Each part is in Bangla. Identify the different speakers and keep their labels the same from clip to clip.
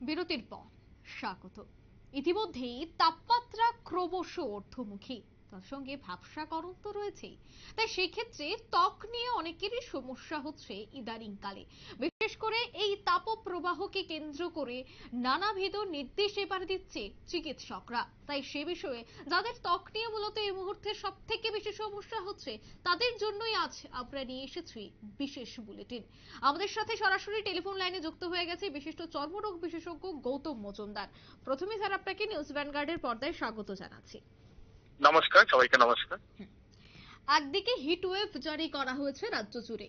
Speaker 1: বিরতির পর। স্বাগত। ইতিমধ্যেই তাপমাত্রা ক্রমশ ঊর্ধ্বমুখী। তার সঙ্গে ভাবসাকরণ তো রয়েছেই। তাই সেক্ষেত্রে ত্বক নিয়ে অনেকেরই সমস্যা হচ্ছে ইদানিং কালে বিশেষ করে এই তাপপ্রবাহকে কেন্দ্র করে নানাবিধ নির্দেশ এবার দিচ্ছে চিকিৎসকরা। তাই সে বিষয়ে যাদের ত্বক নিয়ে মূলত এই মুহূর্তে সব থেকে বেশি সমস্যা হচ্ছে তাদের জন্যই আজ আমরা নিয়ে এসেছি বিশেষ বুলেটিন। আমাদের সাথে সরাসরি টেলিফোন লাইনে যুক্ত হয়ে গেছে বিশিষ্ট চর্মরোগ বিশেষজ্ঞ গৌতম মজুমদার। প্রথমে স্যার আপনাকে নিউজ ভ্যানগার্ডের পর্দায় স্বাগত জানাচ্ছি।
Speaker 2: নমস্কার সবাইকে নমস্কার।
Speaker 1: একদিকে হিট ওয়েভ জারি করা হয়েছে রাজ্য জুড়ে।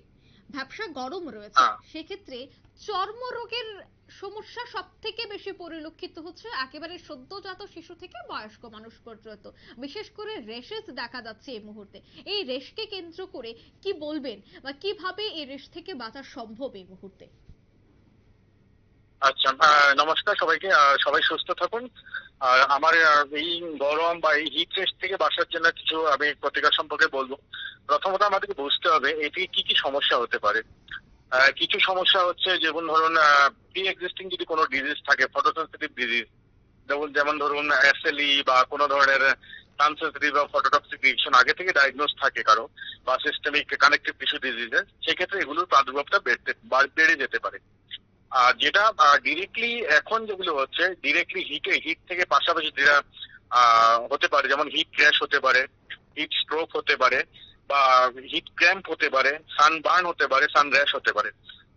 Speaker 1: ব্যবসা গরম রয়েছে।
Speaker 2: হ্যাঁ।
Speaker 1: সেক্ষেত্রে চর্মরোগের সমস্যা সব থেকে বেশি পরিলক্ষিত হচ্ছে একেবারে সদ্যজাত শিশু থেকে বয়স্ক মানুষ পর্যন্ত। বিশেষ করে রেশেস দেখা যাচ্ছে এই মুহূর্তে। এই রেশকে কেন্দ্র করে কি বলবেন বা কীভাবে এই রেশ থেকে বাঁচা সম্ভব এই মুহূর্তে?
Speaker 2: আচ্ছা আহ, নমস্কার সবাইকে। সবাই সুস্থ থাকুন। আর আমার এই গরম বা এই হিট রেস থেকে বাঁচার জন্য কিছু আমি প্রতিকার সম্পর্কে বলব। প্রথমত আমাদেরকে বুঝতে হবে এটি কি কি সমস্যা হতে পারে। কিছু সমস্যা হচ্ছে, যেমন ধরুন প্রি এক্সিস্টিং যদি কোনো ডিজিজ থাকে ফটোসেন্সিটিভ ডিজিজ যেমন যেমন ধরুন এসএলই বা কোনো ধরনের সানসেন্সিটিভ বা ফটোটক্সিক রিয়েকশন আগে থেকে ডায়াগনোস থাকে কারও, বা সিস্টেমিক কানেকটিভ টিস্যু ডিজিজের সেক্ষেত্রে এগুলোর প্রাদুর্ভাবটা বেড়তে বেড়ে যেতে পারে। আর যেটা ডিরেক্টলি এখন যেগুলো হচ্ছে ডিরেক্টলি হিটে হিট থেকে পাশাপাশি যেটা হতে পারে, যেমন হিট ক্র্যাশ হতে পারে হিট স্ট্রোক হতে পারে বা হিট ক্র্যাম্প হতে পারে সানবার্ন হতে পারে সান র্যাশ হতে পারে।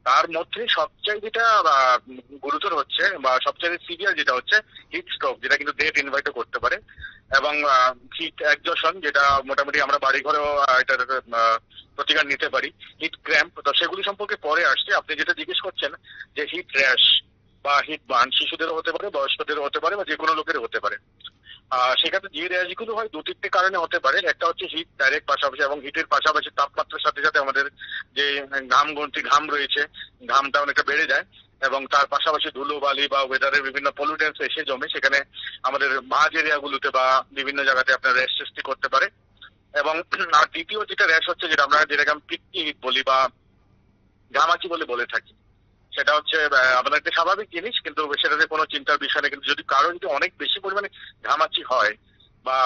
Speaker 2: তার মধ্যে সবচেয়ে যেটা গুরুতর হচ্ছে, বা সবচেয়ে সিভিয়ার যেটা হচ্ছে হিট স্ট্রোক যেটা কিন্তু ডেট ইনভাইট করতে পারে। এবং হিট একজশন যেটা মোটামুটি আমরা বাড়ি ঘরেও এটার প্রতিকার নিতে পারি। হিট ক্র্যাম্প তো সেগুলি সম্পর্কে পরে আসছে। আপনি যেটা জিজ্ঞেস করছেন, যে হিট র্যাশ বা হিট বার্ন শিশুদেরও হতে পারে, বয়স্কদেরও হতে পারে, বা যে কোনো লোকের হতে পারে। সেক্ষেত্রে যে র্যাশগুলো হয় দু তিনটে কারণে হতে পারে। একটা হচ্ছে হিট ডাইরেক্ট পাশাপাশি এবং হিটের পাশাপাশি তাপমাত্রার সাথে সাথে আমাদের যে ঘাম গ্রন্থি, ঘাম রয়েছে, ঘামটা অনেকটা বেড়ে যায় এবং তার পাশাপাশি ধুলো বালি বা ওয়েদারের বিভিন্ন পলিউটেন্স এসে জমে। সেখানে আমাদের মাঝ এরিয়াগুলোতে বা বিভিন্ন জায়গাতে আপনার র্যাশ সৃষ্টি করতে পারে। এবং আর দ্বিতীয় যেটা র্যাশ হচ্ছে, যেটা আমরা যেটাকে আমি হিট বলি বা ঘামাচি বলে বলে থাকি। সেটা হচ্ছে আমাদের একটা স্বাভাবিক জিনিস, কিন্তু সেটাতে কোনো চিন্তার বিষয় নেই। কিন্তু যদি কারও যদি অনেক বেশি পরিমাণে ঘামাচি হয় বা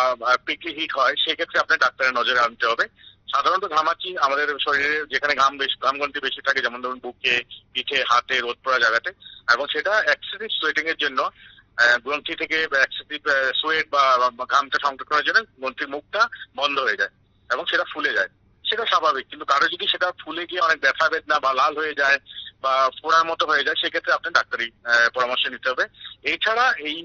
Speaker 2: পিকলি হিট হয়, সেক্ষেত্রে আপনার ডাক্তারের নজরে আনতে হবে। সাধারণত ঘামাচি আমাদের শরীরে যেখানে ঘাম বেশি ঘামগ্রন্থি বেশি থাকে, যেমন ধরুন বুকে, পিঠে, হাতে, রোদ পড়া জায়গাতে। এবং সেটা এক্সেসিভ সোয়েটিং এর জন্য গ্রন্থি থেকে এক্সেসিভ সোয়েট বা বা ঘামটা সংরক্ষণের জন্য গ্রন্থির মুখটা বন্ধ হয়ে যায় এবং সেটা ফুলে যায়। সেটা স্বাভাবিক, কিন্তু কারও যদি সেটা ফুলে গিয়ে অনেক ব্যথা বেদনা বা লাল হয়ে যায় বা ফোড়ার মতো হয়ে যায়, সেক্ষেত্রে আপনার ডাক্তারি পরামর্শ নিতে হবে। এছাড়া এই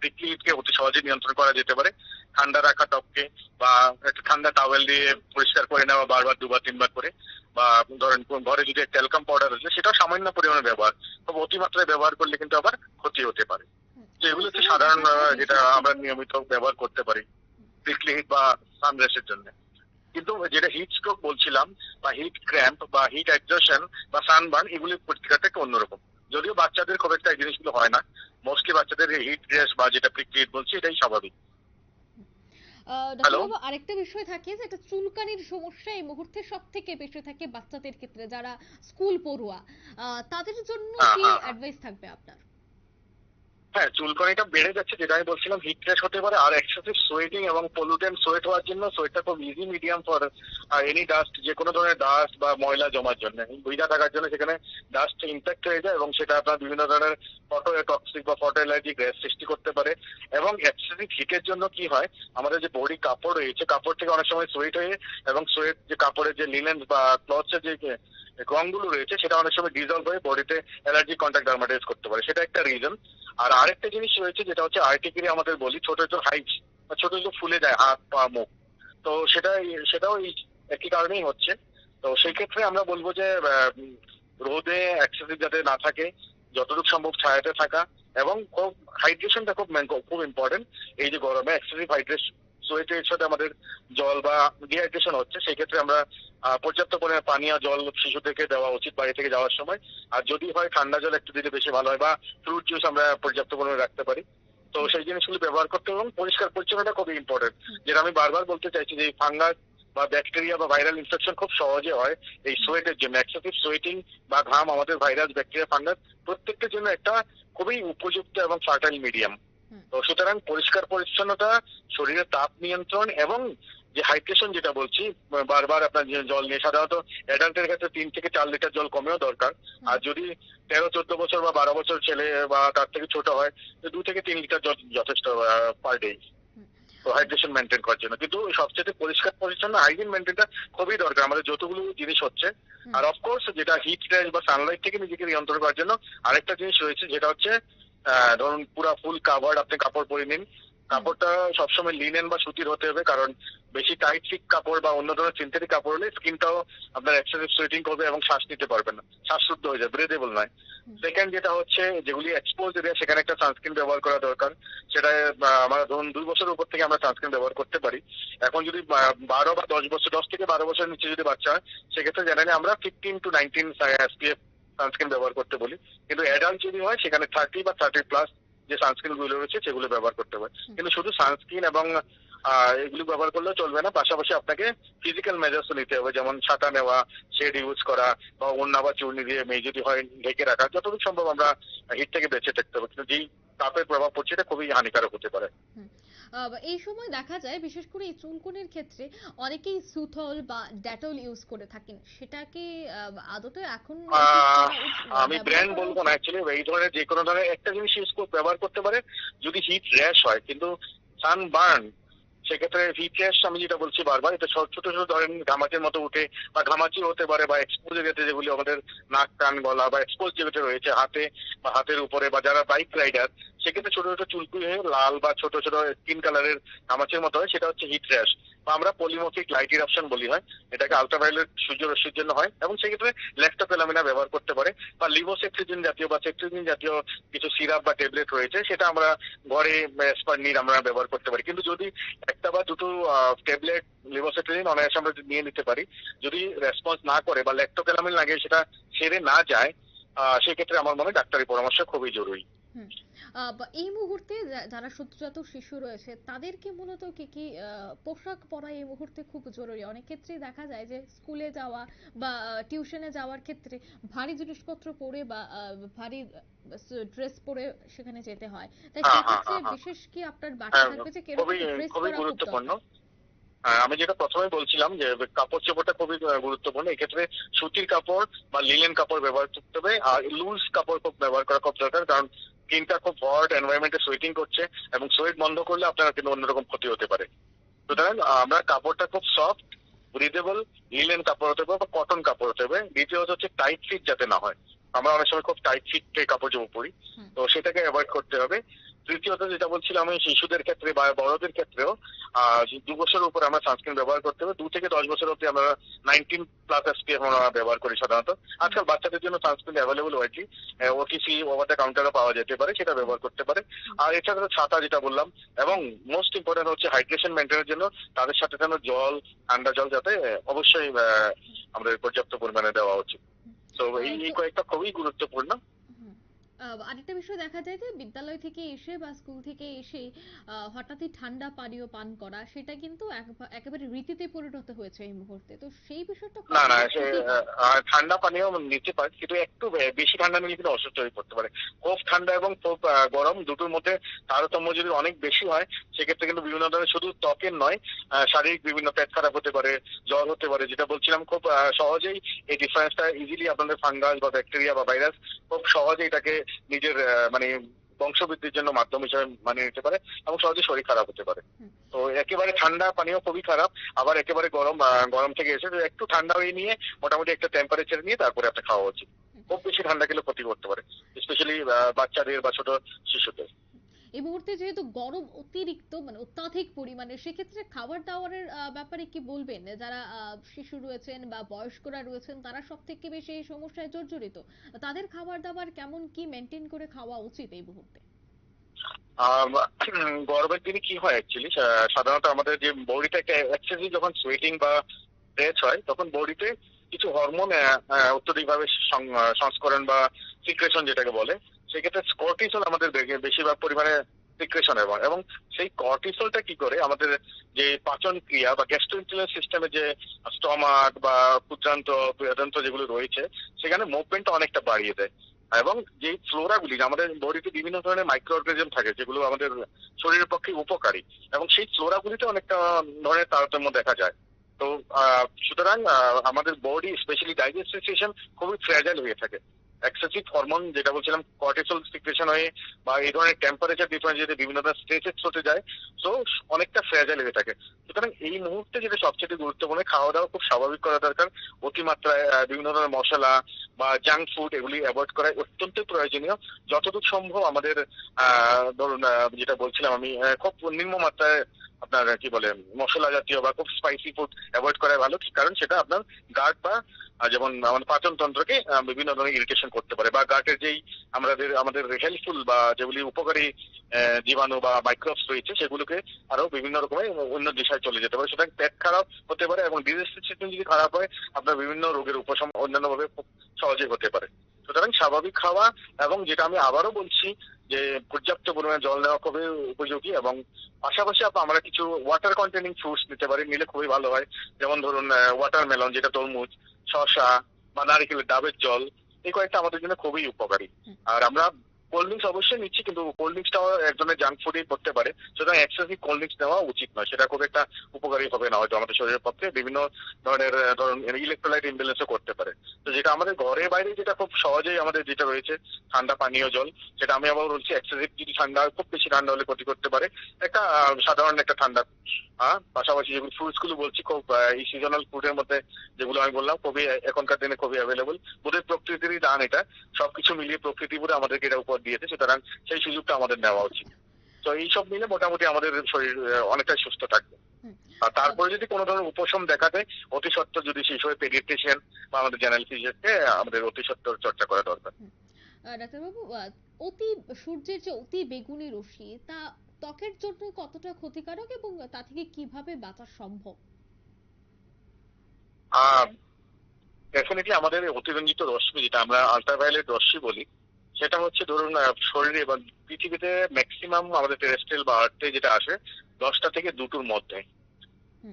Speaker 2: পিকলি হিটকে অতি সহজে নিয়ন্ত্রণ করা যেতে পারে। ঠান্ডা রাখা ত্বককে বা একটা ঠান্ডা টাওয়েল দিয়ে পরিষ্কার করে নেওয়া বারবার, দুবার, তিনবার করে। বা ধরেন ঘরে যদি ট্যালকাম পাউডার আছে, সেটাও সামান্য পরিমাণে ব্যবহার। তবে অতিমাত্রায় ব্যবহার করলে কিন্তু আবার ক্ষতি হতে পারে। তো এগুলো হচ্ছে সাধারণ যেটা আমরা নিয়মিত ব্যবহার করতে পারি পিকলি হিট বা সানরাইসের জন্য। কিন্তু যেটা হিট স্ট্রোক বলছিলাম বা হিট ক্র্যাম্প বা হিট এক্সজশন বা সানবার্ন এগুলি প্রতিকারটা একটু অন্যরকম। যদিও বাচ্চাদের খুব একটা এই জিনিসগুলো হয় না। মোস্টলি বাচ্চাদের হিট রেস বা যেটা পিকলি হিট বলছি এটাই স্বাভাবিক।
Speaker 1: ডাক্তারবাবু আরেকটা বিষয় থাকে যে একটা চুলকানির সমস্যা এই মুহূর্তে সব থেকে বেশি থাকে বাচ্চাদের ক্ষেত্রে। যারা স্কুল পড়ুয়া তাদের জন্য
Speaker 2: হ্যাঁ,
Speaker 1: কি
Speaker 2: হ্যাঁ, হ্যাঁ।
Speaker 1: অ্যাডভাইস থাকবে আপনার?
Speaker 2: হ্যাঁ চুলকানিটা বেড়ে যাচ্ছে, যেটা আমি বলছিলাম হিট র্যাশ হতে পারে, আর এক্সেসিভ সোয়েটিং এবং পলিউটেন্ট সোয়েট হওয়ার জন্য সোয়েটটা খুব easy medium for any dust যে কোনো ধরনের ডাস্ট বা ময়লা জমার জন্য। ভিজা থাকার জন্য সেখানে ডাস্ট ইম্প্যাক্ট হয়ে যায় এবং সেটা আপনার বিভিন্ন ধরনের ফটো টক্সিক বা ফটো অ্যালার্জি গ্যাস সৃষ্টি করতে পারে। এবং এক্সেসিভ হিটের জন্য কি হয়, আমাদের যে বডি কাপড় রয়েছে, কাপড় থেকে অনেক সময় সোয়েট হয়ে এবং সোয়েট যে কাপড়ের যে লিনেন বা ক্লথসের যে রংগুলো রয়েছে, সেটা অনেক সময় ডিজলভ হয়ে বডিতে অ্যালার্জি কন্ট্যাক্ট ডার্মাটাইজ করতে পারে। সেটা একটা রিজন আর আরেকটা জিনিস রয়েছে, যেটা হচ্ছে আর্টিকেরি আমাদের বলি, ছোট ছোট হাইট বা ছোট ছোট ফুলে যায়, হাত, পা, মুখ। তো সেটা সেটাও এই একই কারণেই হচ্ছে। তো সেই ক্ষেত্রে আমরা বলব যে রোদে এক্সেসিভ যাতে না থাকে, যতটুকু সম্ভব ছায়াতে থাকা, এবং খুব হাইড্রেশনটা খুব খুব ইম্পর্টেন্ট এই যে গরমে এক্সেসিভ হাইড্রেশন সোয়েটের সাথে আমাদের জল বা ডিহাইড্রেশন হচ্ছে সেই ক্ষেত্রে আমরা পর্যাপ্ত পরিমাণে পানীয় জল শিশুদেরকে দেওয়া উচিত বাড়ি থেকে যাওয়ার সময়। আর যদি হয় ঠান্ডা জল একটু দিলে বেশি ভালো হয় বা ফ্রুট জুস আমরা পর্যাপ্ত পরিমাণে রাখতে পারি। তো সেই জিনিসগুলো ব্যবহার করতে এবং পরিষ্কার পরিচ্ছন্নতা খুবই ইম্পর্টেন্ট যেটা আমি বারবার বলতে চাইছি যে ফাঙ্গাস বা ব্যাকটেরিয়া বা ভাইরাল ইনফেকশন খুব সহজে হয় এই সোয়েটের জন্য। এক্সেসিভ সোয়েটিং বা ঘাম আমাদের ভাইরাস ব্যাকটেরিয়া ফাঙ্গাস প্রত্যেকটার জন্য একটা খুবই উপযুক্ত এবং ফার্টাইল মিডিয়াম। তো সুতরাং পরিষ্কার পরিচ্ছন্নতা শরীরের তাপ নিয়ন্ত্রণ এবং যে হাইড্রেশন যেটা বলছি বারবার আপনার জল নিয়ে সাধারণত অ্যাডাল্টের ক্ষেত্রে তিন থেকে চার লিটার জল কমেও দরকার। আর যদি তেরো চোদ্দ বছর বা বারো বছর ছেলে বা তার থেকে ছোট হয় তো দু থেকে তিন লিটার জল যথেষ্ট পার ডে তো হাইড্রেশন মেনটেন করার জন্য। কিন্তু সবচেয়ে পরিষ্কার পরিচ্ছন্ন হাইজিন মেনটেনটা খুবই দরকার। আমাদের যতগুলো জিনিস হচ্ছে। আর অফকোর্স যেটা হিট রেঞ্জ বা সানলাইট থেকে নিজেকে নিয়ন্ত্রণ করার জন্য আরেকটা জিনিস রয়েছে যেটা হচ্ছে ধরুন পুরা ফুল কাভার্ড আপনি কাপড় পরে নিন। কাপড়টা সবসময় লিনেন বা সুতির হতে হবে কারণ বেশি টাইট ফিট কাপড় বা অন্য ধরনের সিনথেটিক কাপড় হলে স্কিনটাও আপনার এক্সেসিভ সুইটিং করবে এবং শ্বাস নিতে পারবে না। শ্বাস শুদ্ধ হয়ে যায় ব্রেদেবল নয়। সেকেন্ড যেটা হচ্ছে যেগুলি এক্সপোজ এরিয়া সেখানে একটা সানস্ক্রিন ব্যবহার করা দরকার। সেটা আমরা ধরুন দুই বছরের উপর থেকে আমরা সানস্ক্রিন ব্যবহার করতে পারি। এখন যদি বারো বা দশ বছর দশ থেকে বারো বছরের নিচে যদি বাচ্চা হয় সেক্ষেত্রে জেনারেলি আমরা fifteen to nineteen SPF sunscreen ব্যবহার করতে বলি। কিন্তু অ্যাডাল্ট যদি হয় সেখানে থার্টি বা থার্টি প্লাস যে সানস্ক্রিনগুলো রয়েছে সেগুলো ব্যবহার করতে হবে কিন্তু শুধু সানস্ক্রিন এবং এগুলো ব্যবহার করলেও চলবে না। পাশাপাশি আপনাকে ফিজিক্যাল মেজার্স নিতে হবে। যেমন ছাতা নেওয়া শেড ইউজ করা বা ওড়না বা চূর্ণি দিয়ে মেয়ে যদি হয় ঢেকে রাখা যতটুকু সম্ভব আমরা হিট থেকে বেঁচে থাকতে হবে। কিন্তু যেই তাপের প্রভাব পড়ছে এটা খুবই হানিকারক হতে পারে।
Speaker 1: এই সময় দেখা যায় বিশেষ করে এই চুলকুনির ক্ষেত্রে অনেকেই সুথল বা ডেটল ইউজ করে থাকেন সেটাকে আহ, আদতে এখন
Speaker 2: আমি ব্র্যান্ড বলব? না অ্যাকচুয়ালি এই ধরনের যে কোনো ধরনের একটা জিনিস ইউজ ব্যবহার করতে পারে যদি হিট র্যাশ হয় কিন্তু সানবার্ন সেক্ষেত্রে ভিপিএস আমি যেটা বলছি বারবার, এটা ছোট ছোট ছোট ধরেন ঘামাচির মতো উঠে বা ঘামাচি হতে পারে বা এক্সপোজ এরিয়াতে যেগুলি আমাদের নাক, কান গলা বা এক্সপোজ যেগুলো রয়েছে হাতে বা হাতের উপরে বা যারা বাইক রাইডার সেক্ষেত্রে ছোট ছোট চুলকুই হয়ে লাল বা ছোট ছোট স্কিন কালারের ঘামাচির মতো হয়, সেটা হচ্ছে হিট র্যাশ বা আমরা পলিমোফিক লাইট ইরাপশন বলি, হয়। এটাকে আলট্রাভায়োলেট সূর্য রশ্মির জন্য হয় এবং সেক্ষেত্রে ল্যাক্টোপেলামিনা ব্যবহার করতে পারে বা লিভোসেট্রিজিন জাতীয় বা সেট্রিজিন জাতীয় কিছু সিরাপ বা ট্যাবলেট রয়েছে, সেটা আমরা ঘরে নিড আমরা ব্যবহার করতে পারি। কিন্তু যদি একটা বা দুটো ট্যাবলেট লিভোসেট্রিজিন অনায়াসে আমরা নিয়ে নিতে পারি, যদি রেসপন্স না করে বা ল্যাক্টোপেলামিন লাগে সেটা সেরে না যায় সেক্ষেত্রে আমার মনে হয় ডাক্তারি পরামর্শ খুবই জরুরি।
Speaker 1: আহ, বা এই মুহূর্তে যারা সদ্যজাত শিশু রয়েছে তাদেরকে মূলত কি কি পোশাক পরা এই মুহূর্তে খুব জরুরি? অনেক ক্ষেত্রেই দেখা যায় যে স্কুলে যাওয়া বা টিউশনে যাওয়ার ক্ষেত্রে ভারী জিনিসপত্র পরে বা ভারী ড্রেস পরে সেখানে যেতে হয়। তাই
Speaker 2: হ্যাঁ, হ্যাঁ,
Speaker 1: সেক্ষেত্রে
Speaker 2: হ্যাঁ।
Speaker 1: বিশেষ কি আপনার
Speaker 2: হ্যাঁ,
Speaker 1: থাকবে যে কীরকম ড্রেস পরা
Speaker 2: গুরুত্বপূর্ণ। আমি যেটা প্রথমে বলছিলাম যে কাপড় চোপড়টা খুবই গুরুত্বপূর্ণ। এক্ষেত্রে সুতির কাপড় বা লিলেন কাপড় ব্যবহার করতে হবে আর লুজ কাপড় খুব ব্যবহার করা খুব দরকার কারণ স্কিনটা খুব হট এনভায়রনমেন্টে সোয়েটিং করছে এবং সোয়েট বন্ধ করলে আপনার কিন্তু অন্যরকম ক্ষতি হতে পারে। সুতরাং আমরা কাপড়টা খুব সফট ব্রিদেবল লিলেন কাপড় হতে হবে বা কটন কাপড় হতে হবে। দ্বিতীয়ত হচ্ছে টাইট ফিট যাতে না হয়। আমরা অনেক সময় খুব টাইট ফিট কাপড় জামা পরি। তো সেটাকে অ্যাভয়েড করতে হবে। তৃতীয়ত যেটা বলছিলাম আমি শিশুদের ক্ষেত্রে বা বড়দের ক্ষেত্রেও দু বছরের উপর আমরা সানস্ক্রিন ব্যবহার করতে হবে। দু থেকে দশ বছর অব্দি আমরা নাইনটিন প্লাস এসপিএফ আমরা ব্যবহার করি সাধারণত। আজকাল বাচ্চাদের জন্য সানস্ক্রিন অ্যাভেলেবল হয়েছে ওটিসি ওভার দ্য কাউন্টারও পাওয়া যেতে পারে, সেটা ব্যবহার করতে পারে। আর এছাড়া ছাতা যেটা বললাম, এবং মোস্ট ইম্পর্টেন্ট হচ্ছে হাইড্রেশন মেনটেনের জন্য তাদের সাথে যেন জল, ঠান্ডা জল যাতে অবশ্যই আমাদের পর্যাপ্ত পরিমাণে দেওয়া উচিত। তো এই কয়েকটা খুবই গুরুত্বপূর্ণ।
Speaker 1: আরেকটা বিষয় দেখা যায় যে বিদ্যালয় থেকে এসে বা স্কুল থেকে এসে হঠাৎই ঠান্ডা পানীয় পান করা সেটা কিন্তু একেবারে রীতিতে পরিণত হয়েছে এই মুহূর্তে। তো সেই বিষয়টা
Speaker 2: না না ঠান্ডা পানীয় নিতে পারে কিন্তু একটু বেশি ঠান্ডা নিলে কিন্তু অসুস্থ হয়ে পড়তে পারে। খুব ঠান্ডা এবং খুব গরম দুটোর মধ্যে তারতম্য যদি অনেক বেশি হয় সেক্ষেত্রে কিন্তু বিভিন্ন ধরনের শুধু ত্বকের নয় শারীরিক বিভিন্ন পেট খারাপ হতে পারে জ্বর হতে পারে যেটা বলছিলাম খুব সহজেই এই ডিফারেন্সটা ইজিলি আপনাদের ফাঙ্গাস বা ব্যাকটেরিয়া বা ভাইরাস খুব সহজেই এটাকে নিজের মানে বংশবৃদ্ধির জন্য মাধ্যম হিসেবে মানিয়ে নিতে পারে এবং সহজে শরীর খারাপ হতে পারে। তো একেবারে ঠান্ডা পানীয় খুবই খারাপ আবার একেবারে গরম গরম থেকে এসে একটু ঠান্ডা হয়ে নিয়ে মোটামুটি একটা টেম্পারেচার নিয়ে তারপরে একটা খাওয়া উচিত। খুব বেশি ঠান্ডা গেলে ক্ষতি করতে পারে স্পেশালি বাচ্চাদের বা ছোট শিশুদের।
Speaker 1: এই মুহূর্তে যেহেতু গরম অতিরিক্ত মানে অত্যাধিক পরিমাণে, সেক্ষেত্রে খাবার দাবারের ব্যাপারে কি বলবেন? যারা শিশু রয়েছেন বা বয়স্করা রয়েছেন, তারা সব থেকে বেশি এই সমস্যায় জর্জরিত। তাদের খাবার দাবার কেমন, কি মেনটেন করে খাওয়া উচিত এই মুহূর্তে?
Speaker 2: গরমের দিনে কি হয় অ্যাকচুয়ালি সাধারণত আমাদের যে বডিটা একটা এক্সেসিভ যখন সোয়েটিং বা স্ট্রেচ হয়, তখন বডিতে কিছু হরমোন অত্যধিকভাবে সংস্করণ বা সিক্রেশন যেটাকে বলে সেক্ষেত্রে কর্টিসল আমাদের বেশিরভাগ পরিমাণে সিক্রেশন এবং এবং সেই কর্টিসলটা কি করে? আমাদের যে পাচন ক্রিয়া বা গ্যাস্ট্রোইন্টেলিজেন্স সিস্টেমে যে স্টমাক বা ক্ষুদ্রান্ত, বৃহদান্ত যেগুলো রয়েছে, সেখানে মুভমেন্টটা অনেকটা বাড়িয়ে দেয়। এবং যে ফ্লোরাগুলি আমাদের বডিতে বিভিন্ন ধরনের মাইক্রো অর্গানিজম থাকে, যেগুলো আমাদের শরীরের পক্ষে উপকারী, এবং সেই ফ্লোরাগুলিতে অনেকটা ধরনের তারতম্য দেখা যায়। তো সুতরাং আমাদের বডি স্পেশালি ডাইজেস্টিভ সিস্টেম খুবই ফ্র্যাজাইল হয়ে থাকে। এক্সেসিভ হরমোন যেটা বলছিলাম কর্টিসল সিক্রেশন হয়ে বা এই ধরনের টেম্পারেচার ডিফারেন্স যদি বিভিন্ন ধরনের স্ট্রেচেস হতে যায় তো অনেকটা ফ্র্যাজাইল হয়ে থাকে। সুতরাং এই মুহূর্তে যেটা সবচেয়ে গুরুত্বপূর্ণ খাওয়া দাওয়া খুব স্বাভাবিক করা দরকার। অতিমাত্রায় বিভিন্ন ধরনের মশলা বা জাঙ্ক ফুড এগুলি অ্যাভয়েড করা অত্যন্ত প্রয়োজনীয়। যতদূর সম্ভব আমাদের ধরুন যেটা বলছিলাম আমি খুব নিম্ন মাত্রায় আপনার কি বলে মশলা জাতীয় বা খুব স্পাইসি ফুড অ্যাভয়েড করা ভালো, কারণ সেটা আপনার গার্ড বা যেমন আমাদের পাচন তন্ত্রকে বিভিন্ন ধরনের ইরিটেশন করতে পারে বা গার্টের যেই আমাদের আমাদের হেল্পফুল বা যেগুলি উপকারী জীবাণু বা মাইক্রোবস রয়েছে, সেগুলোকে আরও বিভিন্ন রকমের অন্য দিশায় চলে যেতে পারে। সুতরাং পেট খারাপ হতে পারে এবং ডিজেস্টিভ সিস্টেম যদি খারাপ হয়, আপনার বিভিন্ন রোগের উপশম অন্যান্য ভাবে খুব সহজে হতে পারে। সুতরাং স্বাভাবিক খাওয়া এবং যেটা আমি আবারও বলছি যে পর্যাপ্ত পরিমাণে জল নেওয়া খুবই উপযোগী এবং পাশাপাশি আমরা কিছু ওয়াটার কন্টেনিং ফ্রুটস নিতে পারি নিলে খুবই ভালো হয়। যেমন ধরুন ওয়াটারমেলন যেটা তরমুজ শসা বা নারিকেলের ডাবের জল এই কয়েকটা আমাদের জন্য খুবই উপকারী। আর আমরা কোল্ড ড্রিঙ্কস অবশ্যই নিচ্ছি, কিন্তু কোল্ড ড্রিঙ্কসটাও একজনের জাঙ্ক ফুডই করতে পারে। সুতরাং এক্সেসিভ কোল্ড ড্রিঙ্কস নেওয়া উচিত নয়। সেটা খুব একটা উপকারী হবে না, হয়তো আমাদের শরীরের পক্ষে বিভিন্ন ধরনের ধরুন ইলেকট্রোলাইট ইমব্যালেন্সও করতে পারে। তো যেটা আমাদের ঘরে বাইরে যেটা খুব সহজেই আমাদের যেটা রয়েছে, ঠান্ডা পানীয় জল, সেটা আমি আবার বলছি এক্সেসিভ যদি ঠান্ডা খুব বেশি ঠান্ডা হলে ক্ষতি করতে পারে। একটা সাধারণ একটা ঠান্ডা হ্যাঁ পাশাপাশি যেগুলো ফ্রুটসগুলো বলছি, খুব এই সিজনাল ফুডের মধ্যে যেগুলো আমি বললাম, খুবই এখনকার দিনে খুবই অ্যাভেলেবল বোধহয় প্রকৃতিরই দান এটা। সবকিছু মিলিয়ে প্রকৃতি বোধহয় আমাদেরকে এটা উপর দিয়েছে সুতরাং সেই সুযোগটা আমাদের নেওয়া উচিত। তো এইসব মিলে মোটামুটি আমাদের শরীর অনেকটাই সুস্থ থাকবে। আর তারপরে যদি কোনো ধরনের উপশম দেখা দেয় অতি সত্ত্বর যদি শিশু হয়ে পেডিয়াট্রিশিয়ান বা আমাদের জেনারেল ফিজিশিয়ানকে আমাদের অতি সত্ত্বর চর্চা করা দরকার।
Speaker 1: ডাক্তারবাবু অতি সূর্যের যে অতি বেগুনি রশ্মি তা ত্বকের জন্য কতটা ক্ষতিকারক এবং তা থেকে কীভাবে বাঁচা সম্ভব?
Speaker 2: ডেফিনেটলি আমাদের অতিরঞ্জিত রশ্মি যেটা আমরা আলট্রাভায়োলেট রশ্মি বলি সেটা হচ্ছে ধরুন শরীরে এবং পৃথিবীতে ম্যাক্সিমাম আমাদের টেরেস্ট্রিয়াল বা আর্থে যেটা আসে দশটা থেকে দুটোর মধ্যে।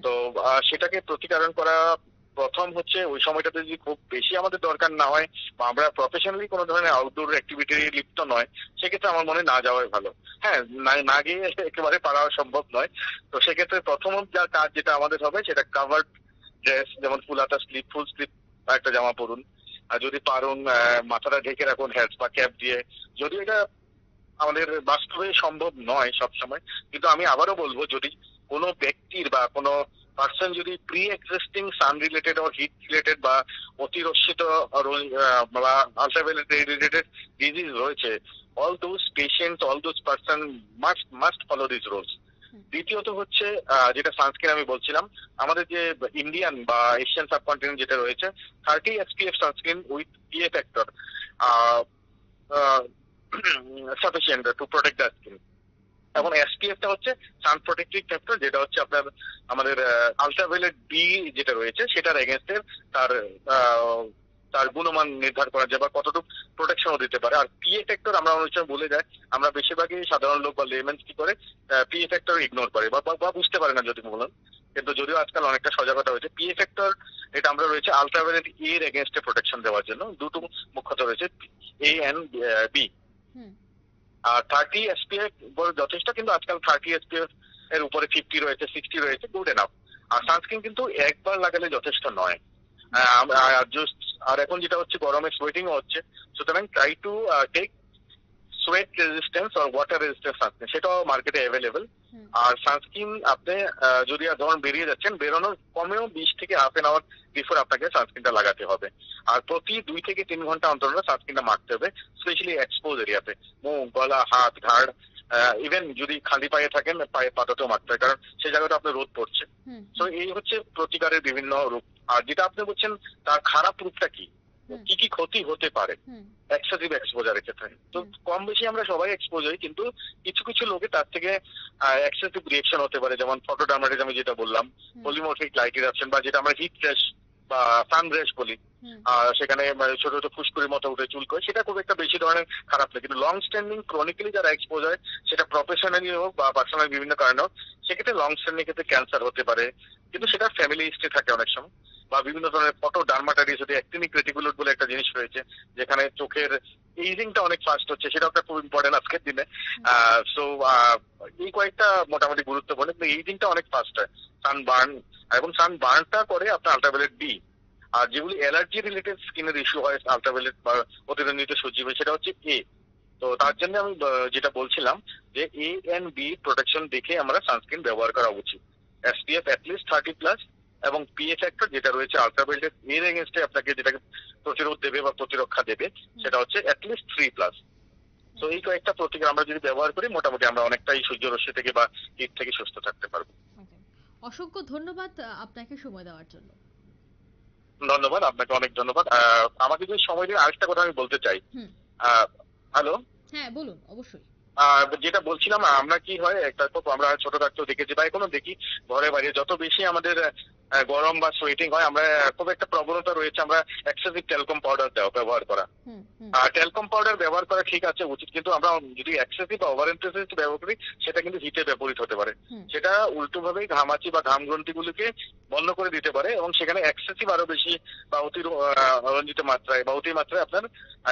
Speaker 2: তো সেটাকে প্রতিকারণ করা প্রথম হচ্ছে ওই সময়টাতে যদি খুব বেশি আমাদের দরকার না হয় বা আমরা প্রফেশনালি কোনো ধরনের আউটডোর অ্যাক্টিভিটি লিপ্ত নয় সেক্ষেত্রে আমার মনে না যাওয়াই ভালো। হ্যাঁ না গিয়ে একেবারে পারা সম্ভব নয়। তো সেক্ষেত্রে প্রথম যা কাজ যেটা আমাদের হবে সেটা কাভার্ড ড্রেস যেমন ফুলাতা স্লিপ ফুল স্লিপ একটা জামা পরুন। যদি পারুন মাথাটা ঢেকে রাখুন হেলথ বা ক্যাপ দিয়ে। যদি এটা আমাদের বাস্তবে সম্ভব নয় সব সময় কিন্তু আমি আবারও বলব, যদি কোনো ব্যক্তির বা কোনো পার্সন যদি pre existing sun related or heat related বা অতিরক্ষিত বা আলট্রাভায়োলেট রিলেটেড ডিজিজ রয়েছে all those patient all those person must must follow this rules দ্বিতীয়ত হচ্ছে যেটা সানস্ক্রিন আমি বলছিলাম, আমাদের যে ইন্ডিয়ান বা এশিয়ান সাবকন্টিনেন্ট যেটা রয়েছে thirty SPF sunscreen with PA factor sufficient to protect the skin এবং এসপিএফটা হচ্ছে সান প্রোটেক্টিভ ফ্যাক্টর যেটা হচ্ছে আপনার, আমাদের আলট্রাভায়োলেট বি যেটা রয়েছে, সেটার এগেনস্টে তার তার গুণমান নির্ধার করা যায় বা কতটুকু প্রোটেকশনও দিতে পারে। আর পিএ ফ্যাক্টর আমরা অনেক সময় বলে যাই আমরা বেশিরভাগই সাধারণ লোক বা লেমেন্স কি করে পিএ ফ্যাক্টর ইগনোর করে বা বুঝতে পারে না যদি বলুন। কিন্তু যদিও আজকাল অনেকটা সজাগতা হয়েছে পিএ ফ্যাক্টর এটা আমরা রয়েছে আলট্রাভায়োলেট এর এগেনস্টে প্রোটেকশন দেওয়ার জন্য দুটো মুখ্যত রয়েছে এ এন বি আর থার্টি এসপিএফ যথেষ্ট কিন্তু আজকাল থার্টি এসপিএফ এর উপরে ফিফটি রয়েছে সিক্সটি রয়েছে গুড এনাফ আর সানস্ক্রিন কিন্তু একবার লাগালে যথেষ্ট নয়। আহ, আম- আর এখন যেটা হচ্ছে গরমে সোয়েটিং হচ্ছে সুতরাং try to take sweat resistance R water resistance sunscreen সেটাও মার্কেটে অ্যাভেলেবেল আর সানস্ক্রিন আপনি যদি আর ধরুন বেরিয়ে যাচ্ছেন বেরোনোর কমেও বিশ থেকে হাফ এন আওয়ার বিফোর আপনাকে সানস্ক্রিনটা লাগাতে হবে। আর প্রতি দুই থেকে তিন ঘণ্টা অন্তর সানস্ক্রিনটা মারতে হবে স্পেশালি এক্সপোজ এরিয়াতে মুখ গলা হাত ঘাড় ইভেন যদি খালি পায়ে থাকেন পায়ে পাতাতেও মারতে হয় কারণ সেই জায়গাটা আপনার রোদ পড়ছে। তো এই হচ্ছে প্রতিকারের বিভিন্ন রূপ। আর যেটা আপনি বলছেন তার খারাপ রূপটা কি? কি কি ক্ষতি হতে পারে? এক্সেসিভ এক্সপোজারের ক্ষেত্রে। তো কম বেশি আমরা সবাই এক্সপোজ হই কিন্তু কিছু কিছু লোকে তার থেকে এক্সেসিভ রিয়েকশন হতে পারে যেমন ফটোডার্মাটিজমে যেটা বললাম। পলিমোরফিক লাইট ইরাপশন বা যেটা আমরা হিট ফ্ল্যাশ বা বলি সেখানে মানে ছোট ছোট ফুসকুরির মতো উঠে চুল করে সেটা খুব একটা বেশি ধরনের খারাপ না কিন্তু লং স্ট্যান্ডিং ক্রনিক্যালি যারা এক্সপোজ হয় সেটা প্রফেশনালি হোক বা পার্সোনাল বিভিন্ন কারণে হোক সেক্ষেত্রে লং স্ট্যান্ডিং ক্ষেত্রে ক্যান্সার হতে পারে। কিন্তু সেটা ফ্যামিলি হিস্ট্রি থাকে অনেক সময়। বা বিভিন্ন ধরনের ফটো ডার্মাটাইটিস হতে অ্যাক্টিনিক রেটিকুলোর বলে একটা জিনিস রয়েছে যেখানে চোখের এইজিংটা অনেক ফাস্ট হচ্ছে সেটা একটা খুব ইম্পর্টেন্ট আজকের দিনে। সো এই কয়েকটা মোটামুটি গুরুত্বপূর্ণ কিন্তু এইজিংটা অনেক ফাস্ট হয়। সান বার্ন এবং সান বার্নটা করে আপনার আল্ট্রাভায়োলেট ডি আর যেগুলি অ্যালার্জি রিলেটেড স্কিনের ইস্যু হয় আল্ট্রাভায়োলেট বা অতিরঞ্জিত সজীবে সেটা হচ্ছে এ তো তার জন্য আমি যেটা বলছিলাম যে এ এন্ড বি প্রোটেকশন দেখে আমরা সানস্ক্রিন ব্যবহার করা উচিত। এসপিএফ অ্যাটলিস্ট থার্টি প্লাস এবং পিএ ফ্যাক্টর যেটা রয়েছে আল্ট্রাভায়োলেট এর এগেনস্টে আপনাকে যেটাকে প্রতিরোধ দেবে বা প্রতিরক্ষা দেবে সেটা হচ্ছে অ্যাটলিস্ট থ্রি প্লাস তো এই কয়েকটা প্রতিকার আমরা যদি ব্যবহার করি মোটামুটি আমরা অনেকটাই সূর্য রশ্মি থেকে বা হিট থেকে সুস্থ থাকতে পারব।
Speaker 1: অসংখ্য ধন্যবাদ আপনাকে সময় দেওয়ার জন্য।
Speaker 2: ধন্যবাদ আপনাকে অনেক ধন্যবাদ। আমাকে যদি সময় দিয়ে আরেকটা কথা আমি বলতে চাই। হ্যালো
Speaker 1: হ্যাঁ বলুন অবশ্যই।
Speaker 2: যেটা বলছিলাম আমরা কি হয় একটা তো আমরা ছোট থাকতেও দেখেছি বা এখনও দেখি ঘরে বাইরে যত বেশি আমাদের গরম বা সোয়েটিং হয় আমরা খুব একটা প্রবণতা রয়েছে আমরা এক্সেসিভ টেলকম পাউডার দেওয়া ব্যবহার করা। আর টেলকম পাউডার ব্যবহার করা ঠিক আছে উচিত কিন্তু আমরা যদি এক্সেসিভ বা ওভার ইন্টেন্সিভ ব্যবহার করি সেটা কিন্তু হিটে ব্যবহৃত হতে পারে। সেটা উল্টোভাবে ঘামাচি বা ঘাম গ্রন্থিগুলিকে বন্ধ করে দিতে পারে এবং সেখানে এক্সেসিভ আরও বেশি বা অতি রঞ্জিত মাত্রায় বা অতি মাত্রায় আপনার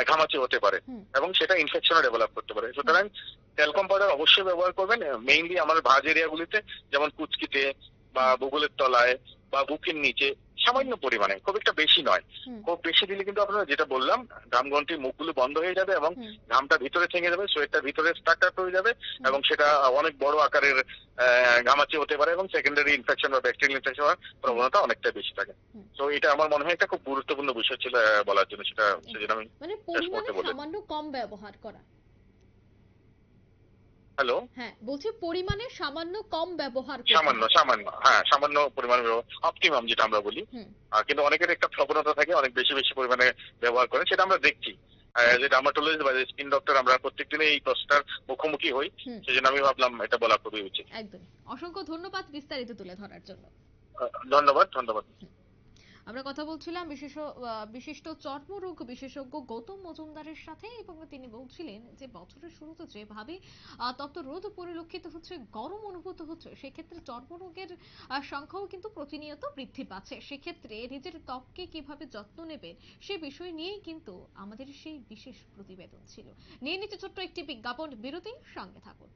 Speaker 2: ঘামাচি হতে পারে। এবং সেটা ইনফেকশনও ডেভেলপ করতে পারে। সুতরাং টেলকম পাউডার অবশ্যই ব্যবহার করবেন মেইনলি আমার ভাজ এরিয়াগুলিতে যেমন কুচকিতে বা বুগলের তলায় বা বুকের নিচে সামান্য পরিমাণে খুব একটা বেশি নয়। খুব বেশি দিলে কিন্তু আপনারা যেটা বললাম ঘাম গ্রন্থির মুখগুলো বন্ধ হয়ে যাবে এবং ঘামটা ভিতরে থেঙে যাবে সোয়েটটা ভিতরে স্ট্রাকচার হয়ে যাবে এবং সেটা অনেক বড় আকারের ঘামাচি হতে পারে এবং সেকেন্ডারি ইনফেকশন বা ব্যাকটেরিয়াল ইনফেকশন হওয়ার প্রবণতা অনেকটা বেশি থাকে। তো এটা আমার মনে হয় একটা খুব গুরুত্বপূর্ণ বিষয় ছিল বলার জন্য সেটা সেজন্য আমি
Speaker 1: মানে। সামান্য কম ব্যবহার করা।
Speaker 2: হ্যালো
Speaker 1: হ্যাঁ বলছি পরিমাণে সামান্য কম ব্যবহার
Speaker 2: সামান্য। সামান্য হ্যাঁ সামান্য পরিমাণে অপটিমাম যেটা আমরা বলি। কিন্তু অনেকের একটা প্রবণতা থাকে অনেক বেশি বেশি পরিমাণে ব্যবহার করে সেটা আমরা দেখছি। আহ, যে ডার্মাটোলজিস্ট বা স্কিন ডক্টর আমরা প্রত্যেকদিনে এই প্রশ্নটার মুখোমুখি হই। সেজন্য আমি ভাবলাম এটা বলা খুবই উচিত।
Speaker 1: একদম। অসংখ্য ধন্যবাদ বিস্তারিত তুলে ধরার জন্য।
Speaker 2: ধন্যবাদ ধন্যবাদ।
Speaker 1: আমরা কথা বলছিলাম বিশেষ বিশিষ্ট চর্মরোগ বিশেষজ্ঞ গৌতম মজুমদারের সাথে এবং তিনি বলছিলেন যে বছরের শুরুতে যেভাবে তপ্ত রোদ পরিলক্ষিত হচ্ছে, গরম অনুভূত হচ্ছে, সেক্ষেত্রে চর্মরোগের সংখ্যাও কিন্তু প্রতিনিয়ত বৃদ্ধি পাচ্ছে। সেক্ষেত্রে নিজের ত্বককে কীভাবে যত্ন নেবেন সে বিষয় নিয়েই কিন্তু আমাদের সেই বিশেষ প্রতিবেদন ছিল। নিয়ে নিচ্ছে ছোট্ট একটি বিজ্ঞাপন। বিরতি সঙ্গে থাকুন।